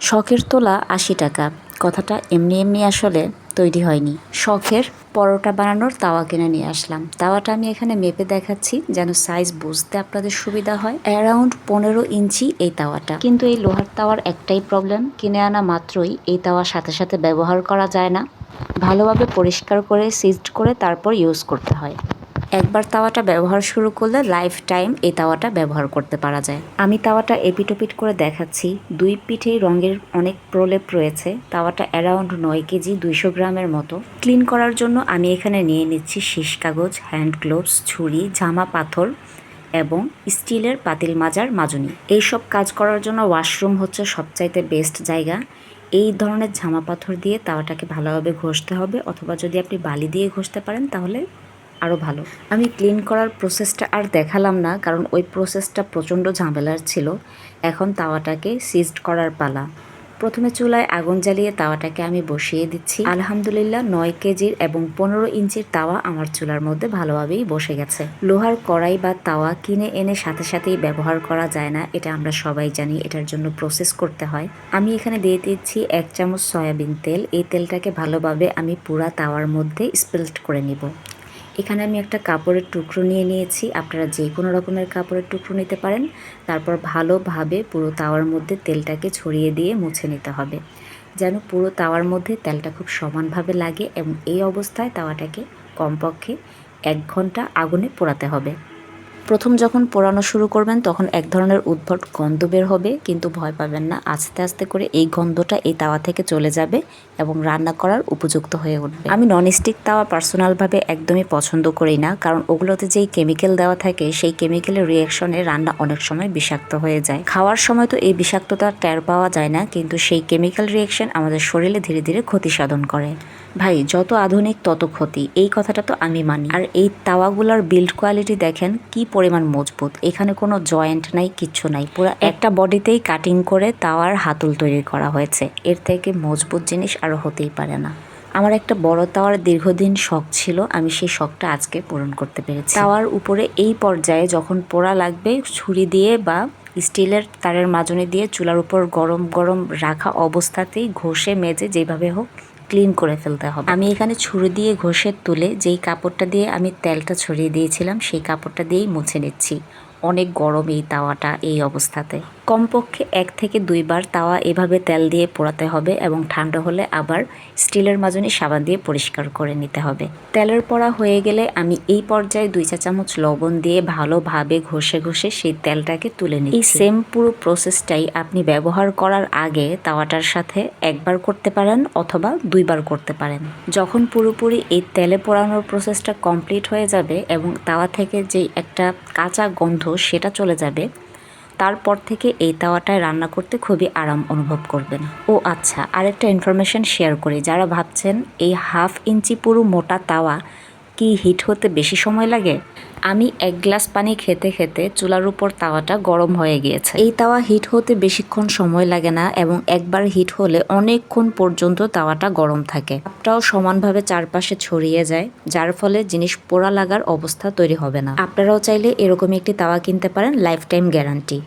শখের তোলা আশি টাকা। কথাটা এমনি এমনি আসলে তৈরি হয়নি। শখের পরোটা বানানোর তাওয়া কিনে নিয়ে আসলাম। তাওয়াটা আমি এখানে মেপে দেখাচ্ছি যেন সাইজ বুঝতে আপনাদের সুবিধা হয়। অ্যারাউন্ড পনেরো ইঞ্চি এই তাওয়াটা। কিন্তু এই লোহার তাওয়ার একটাই প্রবলেম কিনে আনা মাত্রই এই তাওয়ার সাথে সাথে ব্যবহার করা যায় না। ভালোভাবে পরিষ্কার করে সিজড করে তারপর ইউজ করতে হয়। একবার তাওয়াটা ব্যবহার শুরু করলে লাইফ টাইম এই তাওয়াটা ব্যবহার করতে পারা যায়। আমি তাওয়াটা এপিটোপিট করে দেখাচ্ছি। দুই পিঠেই রঙের অনেক প্রলেপ রয়েছে। তাওয়াটা অ্যারাউন্ড নয় কেজি, দুইশো গ্রামের মতো। ক্লিন করার জন্য আমি এখানে নিয়ে নিচ্ছি শীষ কাগজ, হ্যান্ড গ্লোভস, ছুরি, জামা পাথর এবং স্টিলের পাতিল মাজার মাজুনি। এইসব কাজ করার জন্য ওয়াশরুম হচ্ছে সবচাইতে বেস্ট জায়গা। এই ধরনের জামা পাথর দিয়ে তাওয়াটাকে ভালোভাবে ঘষতে হবে অথবা যদি আপনি বালি দিয়ে ঘষতে পারেন তাহলে আরও ভালো। আমি ক্লিন করার প্রসেসটা আর দেখালাম না, কারণ ওই প্রসেসটা প্রচণ্ড ঝামেলার ছিল। এখন তাওয়াটাকে সিজড করার পালা। প্রথমে চুলায় আগুন জ্বালিয়ে তাওয়াটাকে আমি বসিয়ে দিচ্ছি। আলহামদুলিল্লাহ, নয় কেজির এবং পনেরো ইঞ্চির তাওয়া আমার চুলার মধ্যে ভালোভাবেই বসে গেছে। লোহার কড়াই বা তাওয়া কিনে এনে সাথে সাথেই ব্যবহার করা যায় না, এটা আমরা সবাই জানি, এটার জন্য প্রসেস করতে হয়। আমি এখানে দিয়ে দিচ্ছি এক চামচ সয়াবিন তেল। এই তেলটাকে ভালোভাবে আমি পুরা তাওয়ার মধ্যে স্পেল্ট করে নিব। এখানে আমি একটা কাপড়ের টুকরো নিয়ে নিয়েছি। আপনারা যে কোনো রকমের কাপড়ের টুকরো নিতে পারেন। তারপর ভালোভাবে পুরো তাওয়ার মধ্যে তেলটাকে ছড়িয়ে দিয়ে মুছে নিতে হবে। যেন পুরো তাওয়ার মধ্যে তেলটা খুব সমানভাবে লাগে এবং এই অবস্থায় তাওয়াটাকে কমপক্ষে এক ঘণ্টা আগুনে পোড়াতে হবে। প্রথম যখন পোড়ানো শুরু করবেন, তখন এক ধরনের উদ্ভট গন্ধ বের হবে, কিন্তু ভয় পাবেন না। আস্তে আস্তে করে এই গন্ধটা এই তাওয়া থেকে চলে যাবে এবং রান্না করার উপযুক্ত হয়ে উঠবে। আমি ননস্টিক তাওয়া পার্সোনালভাবে একদমই পছন্দ করি না, কারণ ওগুলোতে যেই কেমিক্যাল দেওয়া থাকে, সেই কেমিক্যালের রিয়াকশনে রান্না অনেক সময় বিষাক্ত হয়ে যায়। খাওয়ার সময় তো এই বিষাক্ততা টের পাওয়া যায় না, কিন্তু সেই কেমিক্যাল রিয়াকশন আমাদের শরীরে ধীরে ধীরে ক্ষতি সাধন করে। ভাই যত আধুনিক তত ক্ষতি। এই কথাটা তো আমি মানি। আর এই তাওয়াগুলোর বিল্ড কোয়ালিটি দেখেন কি পরিমাণ মজবুত। এখানে কোনো জয়েন্ট নাই কিচ্ছু নাই। পুরো একটা বডিতেই কাটিং করে তাওয়ার হাতল তৈরি করা হয়েছে। এর থেকে মজবুত জিনিস আরও হতেই পারে না। আমার একটা বড় তাওয়ার দীর্ঘদিন শখ ছিল আমি সেই শখটা আজকে পূরণ করতে পেরেছি। তাওয়ার উপরে এই পর্যায়ে যখন পোড়া লাগবে ছুরি দিয়ে বা স্টিলের তারের মাজনি দিয়ে চুলার উপর গরম গরম রাখা অবস্থাতেই ঘষে মেজে যেভাবে হোক ক্লিন করে ফেলতে হবে। আমি এখানে ছুরি দিয়ে ঘষে তুলে যেই কাপড়টা দিয়ে আমি তেলটা ছড়িয়ে দিয়েছিলাম, সেই কাপড়টা দিয়েই মুছে নিচ্ছি। অনেক গরম এই তাওয়াটা এই অবস্থাতে। কমপক্ষে এক থেকে দুইবার তাওয়া এভাবে তেল দিয়ে পোড়াতে হবে এবং ঠান্ডা হলে আবার স্টিলের মাজনি সাবান দিয়ে পরিষ্কার করে নিতে হবে। তেলের পোড়া হয়ে গেলে আমি এই পর্যায়ে দুই চা চামচ লবণ দিয়ে ভালোভাবে ঘষে ঘষে সেই তেলটাকে তুলে নিই এই সেম পুরো প্রসেসটাই আপনি ব্যবহার করার আগে তাওয়াটার সাথে একবার করতে পারেন অথবা দুইবার করতে পারেন। যখন পুরোপুরি এই তেলে পোড়ানোর প্রসেসটা কমপ্লিট হয়ে যাবে এবং তাওয়া থেকে যে একটা কাঁচা গন্ধ সেটা চলে যাবে তারপর থেকে এই তাওয়াটায় রান্না করতে খুবই আরাম অনুভব করবেন। ও আচ্ছা আরেকটা ইনফরমেশন শেয়ার করি। যারা ভাবছেন এই হাফ ইঞ্চি পুরো মোটা তাওয়া কি হিট হতে বেশি সময় লাগে? আমি এক গ্লাস পানি খেতে খেতে চুলার উপর তাওয়াটা গরম হয়ে গিয়েছে। এই তাওয়া হিট হতে বেশিক্ষণ সময় লাগে না এবং একবার হিট হলে অনেকক্ষণ পর্যন্ত তাওয়াটা গরম থাকে। তাপটাও সমানভাবে চারপাশে ছড়িয়ে যায়, যার ফলে জিনিস পোড়া লাগার অবস্থা তৈরি হবে না। আপনারাও চাইলে এরকমই একটি তাওয়া কিনতে পারেন লাইফ টাইম গ্যারান্টি।